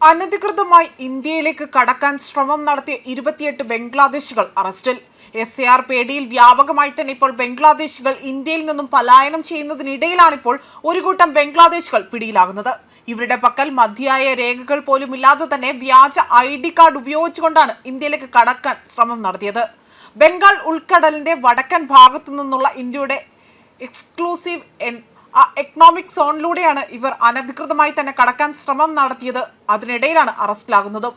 അനധികൃതമായി ഇന്ത്യയിലേക്ക് കടക്കാൻ ശ്രമം നടത്തിയ ഇരുപത്തിയെട്ട് ബംഗ്ലാദേശികൾ അറസ്റ്റിൽ. എസ് എ ആർ പേടിയിൽ വ്യാപകമായി തന്നെ ഇപ്പോൾ ബംഗ്ലാദേശികൾ ഇന്ത്യയിൽ നിന്നും പലായനം ചെയ്യുന്നതിനിടയിലാണിപ്പോൾ ഒരു കൂട്ടം ബംഗ്ലാദേശികൾ പിടിയിലാകുന്നത്. ഇവരുടെ പക്കൽ മതിയായ രേഖകൾ പോലും ഇല്ലാതെ തന്നെ വ്യാജ ഐ ഡി കാർഡ് ഉപയോഗിച്ചുകൊണ്ടാണ് ഇന്ത്യയിലേക്ക് കടക്കാൻ ശ്രമം നടത്തിയത്. ബംഗാൾ ഉൾക്കടലിന്റെ വടക്കൻ ഭാഗത്തു നിന്നുള്ള ഇന്ത്യയുടെ എക്സ്ക്ലൂസീവ് ആ എക്കണോമിക് സോണിലൂടെയാണ് ഇവർ അനധികൃതമായി തന്നെ കടക്കാൻ ശ്രമം നടത്തിയത്. അതിനിടയിലാണ് അറസ്റ്റിലാകുന്നത്.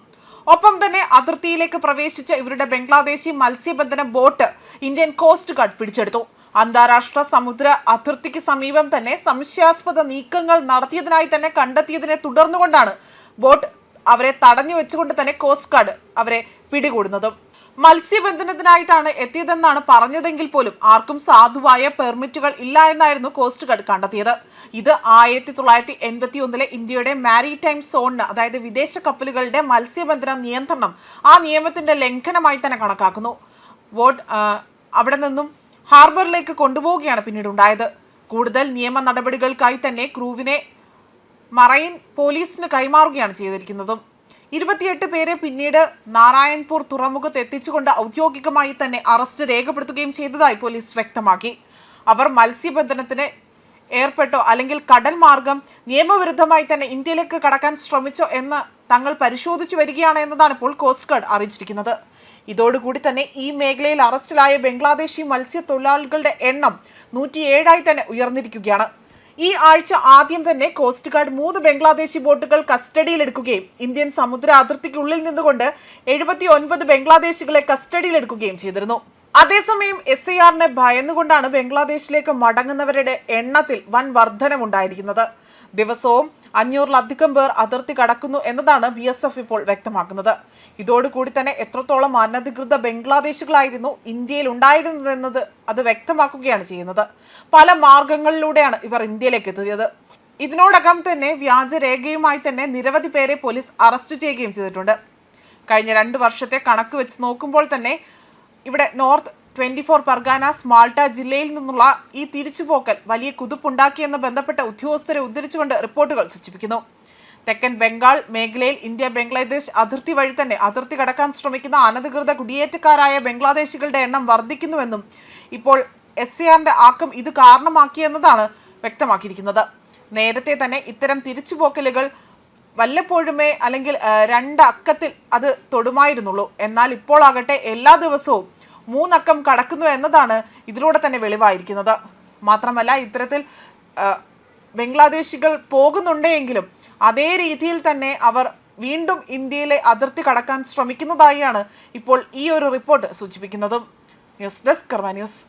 ഒപ്പം തന്നെ അതിർത്തിയിലേക്ക് പ്രവേശിച്ച ഇവരുടെ ബംഗ്ലാദേശി മത്സ്യബന്ധന ബോട്ട് ഇന്ത്യൻ കോസ്റ്റ് ഗാർഡ് പിടിച്ചെടുത്തു. അന്താരാഷ്ട്ര സമുദ്ര അതിർത്തിക്ക് സമീപം തന്നെ സംശയാസ്പദ നീക്കങ്ങൾ നടത്തിയതിനായി തന്നെ കണ്ടെത്തിയതിനെ തുടർന്നുകൊണ്ടാണ് ബോട്ട് അവരെ തടഞ്ഞു വെച്ചുകൊണ്ട് തന്നെ കോസ്റ്റ് ഗാർഡ് അവരെ പിടികൂടുന്നതും. മത്സ്യബന്ധനത്തിനായിട്ടാണ് എത്തിയതെന്നാണ് പറഞ്ഞതെങ്കിൽ പോലും ആർക്കും സാധുവായ പെർമിറ്റുകൾ ഇല്ല എന്നായിരുന്നു കോസ്റ്റ് ഗാർഡ് കണ്ടെത്തിയത്. ഇത് ആയിരത്തി തൊള്ളായിരത്തി എൺപത്തി ഒന്നിലെ ഇന്ത്യയുടെ മാരിടൈം സോണിന് അതായത് വിദേശ കപ്പലുകളുടെ മത്സ്യബന്ധന നിയന്ത്രണം ആ നിയമത്തിന്റെ ലംഘനമായി തന്നെ കണക്കാക്കുന്നു. വോട്ട് അവിടെ നിന്നും ഹാർബറിലേക്ക് കൊണ്ടുപോവുകയാണ് പിന്നീട് ഉണ്ടായത്. കൂടുതൽ നിയമ നടപടികൾക്കായി തന്നെ ക്രൂവിനെ മറൈൻ പോലീസിന് കൈമാറുകയാണ് ചെയ്തിരിക്കുന്നതും. ഇരുപത്തിയെട്ട് പേരെ പിന്നീട് നാരായൺപൂർ തുറമുഖത്ത് എത്തിച്ചുകൊണ്ട് ഔദ്യോഗികമായി തന്നെ അറസ്റ്റ് രേഖപ്പെടുത്തുകയും ചെയ്തതായി പോലീസ് വ്യക്തമാക്കി. അവർ മത്സ്യബന്ധനത്തിന് ഏർപ്പെട്ടോ അല്ലെങ്കിൽ കടൽ മാർഗം നിയമവിരുദ്ധമായി തന്നെ ഇന്ത്യയിലേക്ക് കടക്കാൻ ശ്രമിച്ചോ എന്ന് തങ്ങൾ പരിശോധിച്ചു വരികയാണ് എന്നതാണ് ഇപ്പോൾ കോസ്റ്റ് ഗാർഡ് അറിയിച്ചിരിക്കുന്നത്. ഇതോടുകൂടി തന്നെ ഈ മേഖലയിൽ അറസ്റ്റിലായ ബംഗ്ലാദേശി മത്സ്യത്തൊഴിലാളികളുടെ എണ്ണം നൂറ്റിയേഴായി തന്നെ ഉയർന്നിരിക്കുകയാണ്. ഈ ആഴ്ച ആദ്യം തന്നെ കോസ്റ്റ് ഗാർഡ് മൂന്ന് ബംഗ്ലാദേശി ബോട്ടുകൾ കസ്റ്റഡിയിലെടുക്കുകയും ഇന്ത്യൻ സമുദ്ര അതിർത്തിക്കുള്ളിൽ നിന്നുകൊണ്ട് എഴുപത്തി ഒൻപത് ബംഗ്ലാദേശികളെ കസ്റ്റഡിയിലെടുക്കുകയും ചെയ്തിരുന്നു. അതേസമയം എസ് ഐ ആറിനെ ഭയന്നുകൊണ്ടാണ് ബംഗ്ലാദേശിലേക്ക് മടങ്ങുന്നവരുടെ എണ്ണത്തിൽ വൻ വർധനമുണ്ടായിരിക്കുന്നത്. ദിവസവും അഞ്ഞൂറിലധികം പേർ അതിർത്തി കടക്കുന്നു എന്നതാണ് ബി എസ് എഫ് ഇപ്പോൾ വ്യക്തമാക്കുന്നത്. ഇതോടുകൂടി തന്നെ എത്രത്തോളം അനധികൃത ബംഗ്ലാദേശികളായിരുന്നു ഇന്ത്യയിൽ ഉണ്ടായിരുന്നതെന്നത് അത് വ്യക്തമാക്കുകയാണ് ചെയ്യുന്നത്. പല മാർഗങ്ങളിലൂടെയാണ് ഇവർ ഇന്ത്യയിലേക്ക് എത്തിയത്. ഇതിനോടകം തന്നെ വ്യാജരേഖയുമായി തന്നെ നിരവധി പേരെ പോലീസ് അറസ്റ്റ് ചെയ്യുകയും ചെയ്തിട്ടുണ്ട്. കഴിഞ്ഞ രണ്ട് വർഷത്തെ കണക്ക് വെച്ച് നോക്കുമ്പോൾ തന്നെ ഇവിടെ north twenty four Parganas Malda ജില്ലയിൽ നിന്നുള്ള ഈ തിരിച്ചുപോക്കൽ വലിയ കുതിപ്പുണ്ടാക്കിയെന്ന് ബന്ധപ്പെട്ട ഉദ്യോഗസ്ഥരെ ഉദ്ധരിച്ചുകൊണ്ട് റിപ്പോർട്ടുകൾ സൂചിപ്പിക്കുന്നു. തെക്കൻ ബംഗാൾ മേഖലയിൽ ഇന്ത്യ ബംഗ്ലാദേശ് അതിർത്തി വഴി തന്നെ അതിർത്തി കടക്കാൻ ശ്രമിക്കുന്ന അനധികൃത കുടിയേറ്റക്കാരായ ബംഗ്ലാദേശികളുടെ എണ്ണം വർദ്ധിക്കുന്നുവെന്നും ഇപ്പോൾ എസ് എ ആറിന്റെ ആക്കം ഇത് കാരണമാക്കിയെന്നതാണ് വ്യക്തമാക്കിയിരിക്കുന്നത്. നേരത്തെ തന്നെ ഇത്തരം തിരിച്ചുപോക്കലുകൾ വല്ലപ്പോഴുമേ അല്ലെങ്കിൽ രണ്ടക്കത്തിൽ അത് തൊടുമായിരുന്നുള്ളൂ. എന്നാൽ ഇപ്പോൾ ആകട്ടെ എല്ലാ ദിവസവും മൂന്നക്കം കടക്കുന്നു എന്നതാണ് ഇതിലൂടെ തന്നെ വെളിവായിരിക്കുന്നത്. മാത്രമല്ല ഇത്തരത്തിൽ ബംഗ്ലാദേശികൾ പോകുന്നുണ്ടെങ്കിലും അതേ രീതിയിൽ തന്നെ അവർ വീണ്ടും ഇന്ത്യയിലെ അതിർത്തി കടക്കാൻ ശ്രമിക്കുന്നതായാണ് ഇപ്പോൾ ഈ ഒരു റിപ്പോർട്ട് സൂചിപ്പിക്കുന്നത്. News desk Karma news.